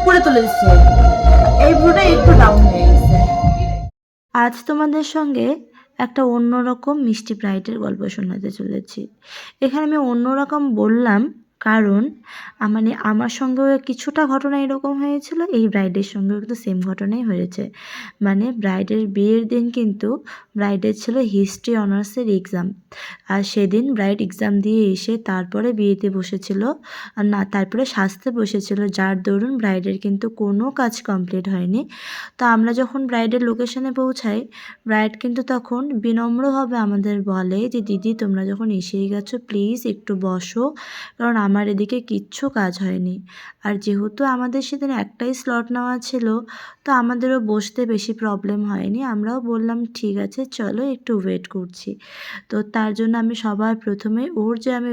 উপরে তুলে দিচ্ছে। এই ভ্রুটা একটু ডাউন হয়ে গেছে। আজ তোমাদের সঙ্গে একটা অন্যরকম মিষ্টি ব্রাইটের গল্প শোনাতে চলেছি। এখানে আমি অন্যরকম বললাম কারণ মানে আমার সঙ্গেও কিছুটা ঘটনা এরকম হয়েছিল, এই ব্রাইডের সঙ্গেও কিন্তু সেম ঘটনাই হয়েছে। মানে ব্রাইডের বিয়ের দিন কিন্তু ব্রাইডের ছিল হিস্ট্রি অনার্সের এক্সাম আর সেদিন ব্রাইড এক্সাম দিয়ে এসে তারপরে বিয়েতে বসেছিল না, তারপরে সাজতে বসেছিল, যার দরুন ব্রাইডের কিন্তু কোনো কাজ কমপ্লিট হয়নি। তো আমরা যখন ব্রাইডের লোকেশনে পৌঁছাই ব্রাইড কিন্তু তখন বিনম্রভাবে আমাদের বলে যে, দিদি, তোমরা যখন এসেই গেছো প্লিজ একটু বসো। কারণ আমার এদিকে কিচ্ছু কাজ হয়নি। আর যেহেতু আমাদের সেদিন একটাই স্লট নেওয়া ছিল, তো আমাদেরও বসতে বেশি প্রবলেম হয়নি। আমরাও বললাম, ঠিক আছে, চলো একটু ওয়েট করছি। তো তার জন্য আমি সবার প্রথমে ওর যে আমি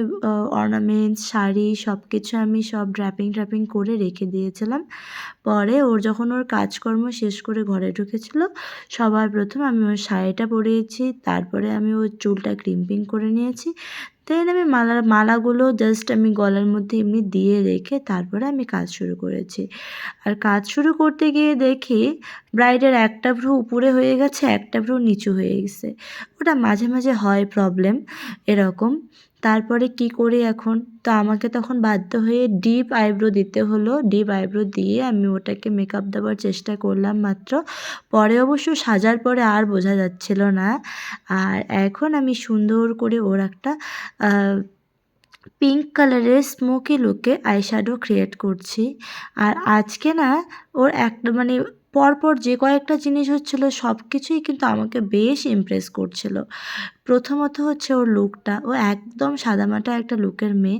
অর্নামেন্টস শাড়ি সব কিছু আমি সব ড্র্যাপিং ট্র্যাপিং করে রেখে দিয়েছিলাম। পরে ওর যখন ওর কাজকর্ম শেষ করে ঘরে ঢুকেছিল, সবার প্রথম আমি ওর শাড়িটা পরিয়েছি। তারপরে আমি ওর চুলটা ক্রিম্পিং করে নিয়েছি। দেন আমি মালার মালাগুলো জাস্ট আমি গলার মধ্যে এমনি দিয়ে রেখে তারপরে আমি কাজ শুরু করেছি। আর কাজ শুরু করতে গিয়ে দেখি ব্রাইডের একটা ভ্রু উপরে হয়ে গেছে, একটা ভ্রু নিচু হয়ে গেছে। ওটা মাঝে মাঝে হয় প্রবলেম এরকম। তারপরে কি করি এখন? তো আমাকে তখন বাধ্য হয়ে ডিপ আইব্রো দিতে হলো। ডিপ আইব্রো দিয়ে আমি ওটাকে মেকআপ দেওয়ার চেষ্টা করলাম মাত্র। পরে অবশ্য সাজার পরে আর বোঝা যাচ্ছিল না। আর এখন আমি সুন্দর করে ওর একটা পিঙ্ক কালারের স্মোকি লুকে আইশ্যাডো ক্রিয়েট করছি। আর আজকে না, ওর একটা মানে পরপর যে কয়েকটা জিনিস হচ্ছিল সব কিছুই কিন্তু আমাকে বেশ ইমপ্রেস করছিল। প্রথমত হচ্ছে ওর লুকটা ও একদম সাদামাটা একটা লুকের মেয়ে।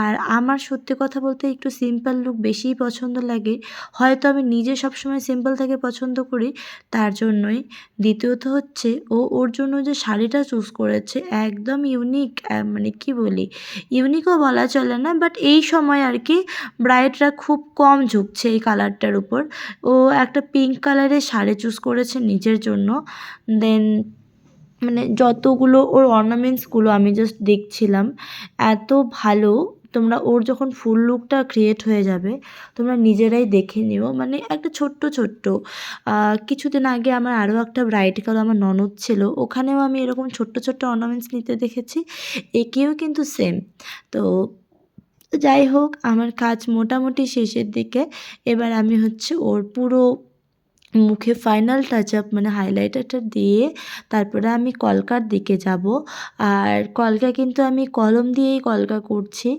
আর আমার সত্যি কথা বলতে একটু সিম্পল লুক বেশিই পছন্দ লাগে। হয়তো আমি নিজে সবসময় সিম্পল থেকে পছন্দ করি, তার জন্যই। দ্বিতীয়ত হচ্ছে, ও ওর জন্য যে শাড়িটা চুজ করেছে, একদম ইউনিক মানে কি বলি? ইউনিকও বলা চলে না বাট এই সময় আর কি ব্রাইডরা খুব কম ঝুঁকছে এই কালারটার উপর। ও একটা পিঙ্ক কালারের শাড়ি চুজ করেছে নিজের জন্য। দেন মানে যতগুলো ওর অর্নামেন্টসগুলো আমি জাস্ট দেখছিলাম, এত ভালো। তোমরা ওর যখন ফুল লুকটা ক্রিয়েট হয়ে যাবে, তোমরা নিজেরাই দেখে নিও। মানে একটা ছোট্ট ছোট্ট। কিছুদিন আগে আমার আরও একটা ব্রাইড গেল আমার ননদ ছিল, ওখানেও আমি এরকম ছোট্ট ছোট্ট অর্নামেন্টস নিতে দেখেছি, একেও কিন্তু সেম তো যাই হোক, আমার কাজ মোটামুটি শেষের দিকে। এবার আমি হচ্ছে ওর পুরো মুখে ফাইনাল টাচ আপ মানে হাইলাইটারটা দিয়ে তারপরে আমি কলকার দিকে যাব। আর কলকা কিন্তু আমি কলম দিয়েই কলকা করছি।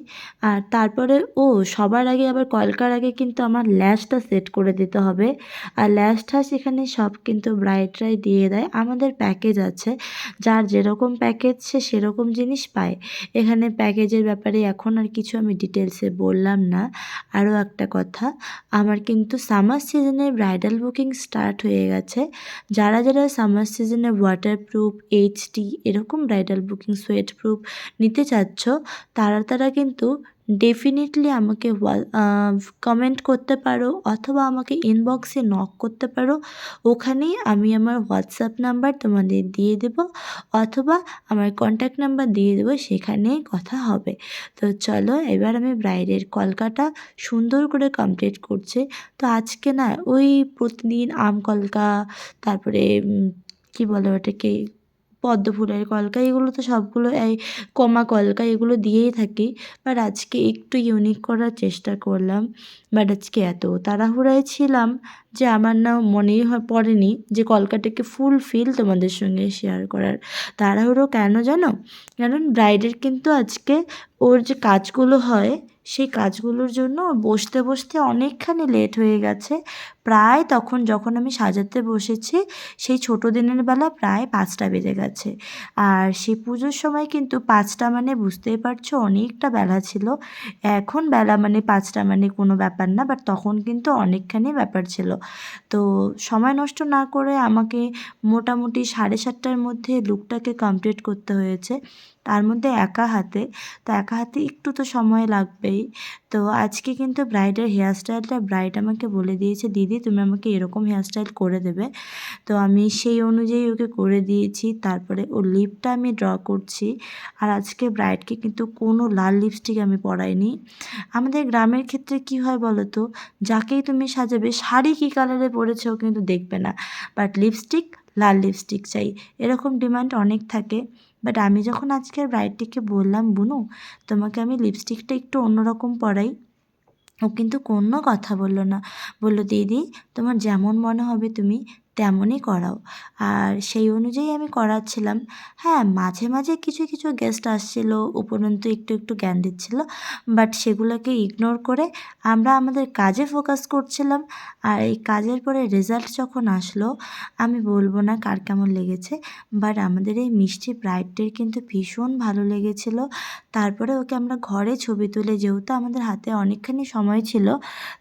আর তারপরে, ও, সবার আগে আবার কলকার আগে কিন্তু আমার ল্যাশটা সেট করে দিতে হবে। আর ল্যাশটা সেখানে সব কিন্তু ব্রাইটরাই দিয়ে দেয়। আমাদের প্যাকেজ আছে। যার যেরকম প্যাকেজ সে সেরকম জিনিস পায়। এখানে প্যাকেজের ব্যাপারে এখন আর কিছু আমি ডিটেলসে বললাম না। আরও একটা কথা, আমার কিন্তু সামার সিজনে ব্রাইডাল বুকিং স্টার্ট হয়ে গেছে। যারা যারা সামার সিজনে ওয়াটারপ্রুফ এইচডি এরকম ব্রাইডাল বুকিং সোয়েট প্রুফ নিতে চাচ্ছ, তারা তারা কিন্তু ডেফিনেটলি আমাকে কমেন্ট করতে পারো অথবা আমাকে ইনবক্সে নক করতে পারো। ওখানেই আমি আমার হোয়াটসঅ্যাপ নাম্বার তোমাদের দিয়ে দেব অথবা আমার কন্ট্যাক্ট নাম্বার দিয়ে দেবো, সেখানেই কথা হবে। তো চলো এবার আমি ব্রাইডের কলকাটা সুন্দর করে কমপ্লিট করছি। তো আজকে না ওই প্রতিদিন আম কলকা, তারপরে কী বলে ওটাকে? পদ্ম ফুলের কলকা, এগুলো তো সবগুলো এই কমা কলকা এগুলো দিয়েই থাকি। বাট আজকে একটু ইউনিক করার চেষ্টা করলাম বাট আজকে এত তাড়াহুড়ায় ছিলাম যে আমার না মনেই হয় পড়েনি যে কলকাটাকে ফুল ফিল তোমাদের সঙ্গে শেয়ার করার। তাড়াহুড়ো কেন জানো? কারণ ব্রাইডের কিন্তু আজকে ওর যে কাজগুলো হয় সেই কাজগুলোর জন্য বসতে বসতে অনেকখানি লেট হয়ে গেছে। প্রায় তখন যখন আমি সাজাতে বসেছি, সেই ছোটো দিনের বেলা প্রায় পাঁচটা বেজে গেছে। আর সেই পুজোর সময় কিন্তু পাঁচটা মানে বুঝতেই পারছ অনেকটা বেলা ছিল। এখন বেলা মানে পাঁচটা মানে কোনো ব্যাপার না বাট তখন কিন্তু অনেকখানি ব্যাপার ছিল। তো সময় নষ্ট না করে আমাকে মোটামুটি সাড়ে সাতটার মধ্যে লুকটাকে কমপ্লিট করতে হয়েছে। তার মধ্যে একা হাতে। তো একা হাতে একটু তো সময় লাগবেই। তো আজকে কিন্তু ব্রাইডের হেয়ার স্টাইলটা ব্রাইড আমাকে বলে দিয়েছে, দিদি, তুমি আমাকে এরকম হেয়ার স্টাইল করে দেবে। তো আমি সেই অনুযায়ী ওকে করে দিয়েছি। তারপরে ওর লিপটা আমি ড্র করছি। আর আজকে ব্রাইডকে কিন্তু কোনো লাল লিপস্টিক আমি পরাইনি। আমাদের গ্রামের ক্ষেত্রে কি হয় বলো তো যাকেই তুমি সাজাবে, শাড়ি কী কালারে পরেছে ও কিন্তু দেখবে না। বাট লিপস্টিক লাল লিপস্টিক চাই। এরকম ডিমান্ড অনেক থাকে। বাট আমি যখন আজকের ব্রাইডটিকে বললাম, বুনু, তোমাকে আমি লিপস্টিকটা একটু অন্যরকম পরাই। ও কিন্তু কোনো কথা বলল না। বলল, দিদি, তোমার যেমন মনে হবে তুমি তেমনই করাও। আর সেই অনুযায়ী আমি করাচ্ছিলাম। হ্যাঁ মাঝে মাঝে কিছু কিছু গেস্ট আসছিল, উপরন্তু একটু একটু জ্ঞান দিচ্ছিল বাট সেগুলোকে ইগনোর করে আমরা আমাদের কাজে ফোকাস করছিলাম। আর এই কাজের পরে রেজাল্ট যখন আসলো, আমি বলব না কার কেমন লেগেছে বাট আমাদের এই মিষ্টি ব্রাইডটির কিন্তু ভীষণ ভালো লেগেছিলো। তারপরে ওকে আমরা ঘরে ছবি তুলে, যেহেতু আমাদের হাতে অনেকখানি সময় ছিল,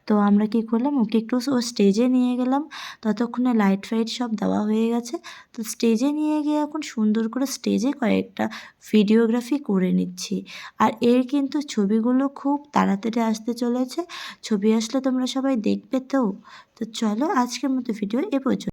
তো আমরা কী করলাম, ওকে একটু ও স্টেজে নিয়ে গেলাম। ততক্ষণে লাইট ফাইট সব দেওয়া হয়ে গেছে। তো স্টেজে নিয়ে গিয়ে এখন সুন্দর করে স্টেজে কয়েকটা ভিডিওগ্রাফি করে নিচ্ছি। আর এর কিন্তু ছবিগুলো খুব তাড়াতাড়ি আসতে চলেছে। ছবি আসলে তোমরা সবাই দেখবে তো? তো চলো আজকের মতো ভিডিও এ পর্যন্ত।